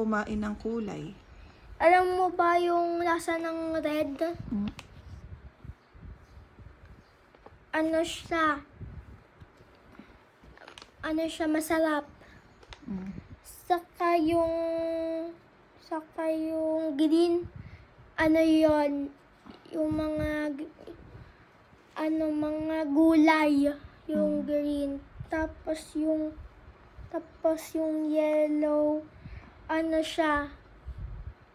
kumain ng kulay. Alam mo ba yung lasa ng red? Mm. Ano siya? Ano siya masarap? Mm. Saka yung saka yung green ano yon yung mga ano mga gulay yung green tapos yung tapos yung yellow ano siya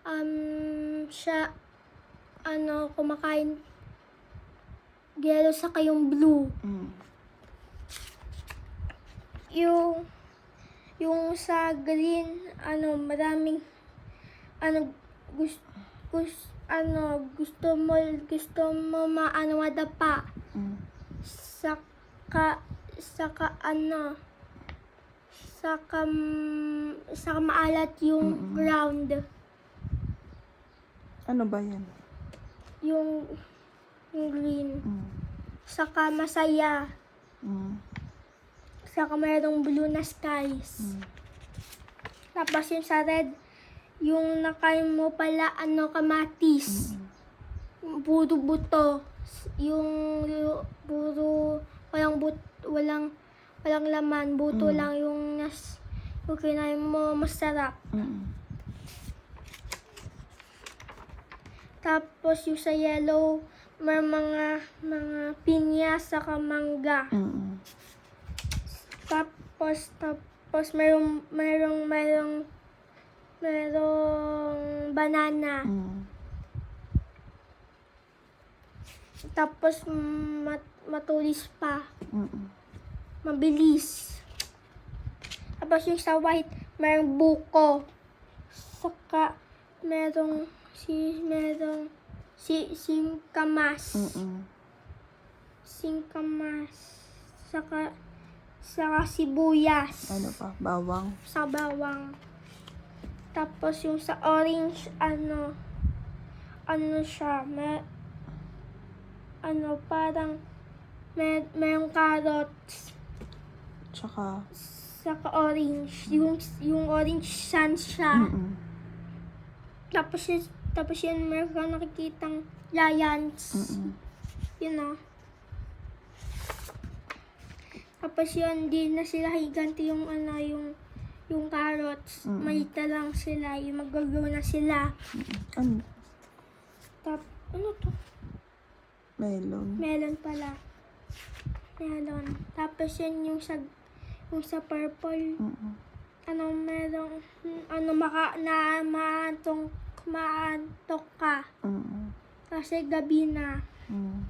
um siya ano kumakain yellow saka yung blue Mm. yung yung sa green ano maraming ano gusto gusto ano gusto mo gusto mo maano madapa Mm. saka saka ano saka saka maalat yung Mm-mm. ground Ano ba yan? yung yung green Mm. saka masaya Mm. saka mayroong blue na skies Mm. Tapos yung sa red, yung nakain mo pala, ano, kamatis. Mm. Puro buto. Yung, yung puro, walang but, walang, walang laman. Buto Mm. lang yung nas, yung kinain mo, masarap. Mm. Tapos yung sa yellow, may mga, mga pinya saka mangga. Mm. Tapos, tapos mayroong, mayroong, mayroong, mayroong banana. Mm. Tapos mat, matulis pa. Mm. Mabilis. Tapos yung sa white, mayroong buko. Saka merong si merong si singkamas. Mm. Singkamas. Saka saka sibuyas. Ano pa? Bawang. Sa bawang. Tapos yung sa orange, ano, ano siya, may, ano, parang, may, mayroong carrots, Tsaka. saka orange. Yung, yung orange sun siya. Mm. Tapos yun, tapos yun, meron ka nakikitang giants. Mm. Yun o. Tapos yun, di na sila higanti yung ano, yung yung carrots. Mm. Maliit na lang sila. Yung mag-grow na sila. Ano? Tap, ano to? Melon. Melon pala. Melon. Tapos yun yung sa, yung sa purple. Mm. Ano, merong, ano, maka, na, maantong, maantok ka. Mm. Kasi gabi na. Mm.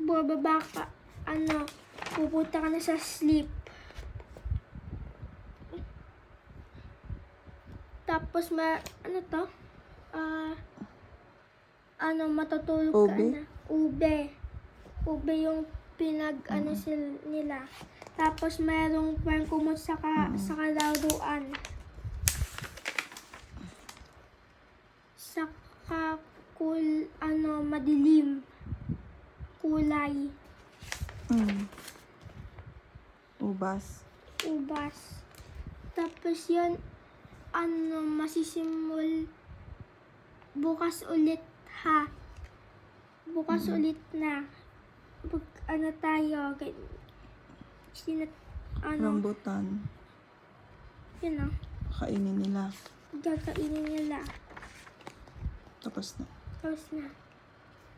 bumababa ka, ano, pupunta ka na sa sleep. Tapos, ma, ano to? Ah, ano, matutulog ka Ube? na. Ube. Ube yung pinag, ano sil, nila. Tapos, mayroong parang kumot sa, ka, sa kalaruan. Saka, cool, ano, madilim. Kulay. Mm. Ubas. ubas. Tapos yun, ano, masisimul bukas ulit ha. Bukas ulit na. Bug, ano tayo, gan- sinat, ano, Rambutan. yun o, Kainin nila. gagainin nila. Tapos na. Tapos na.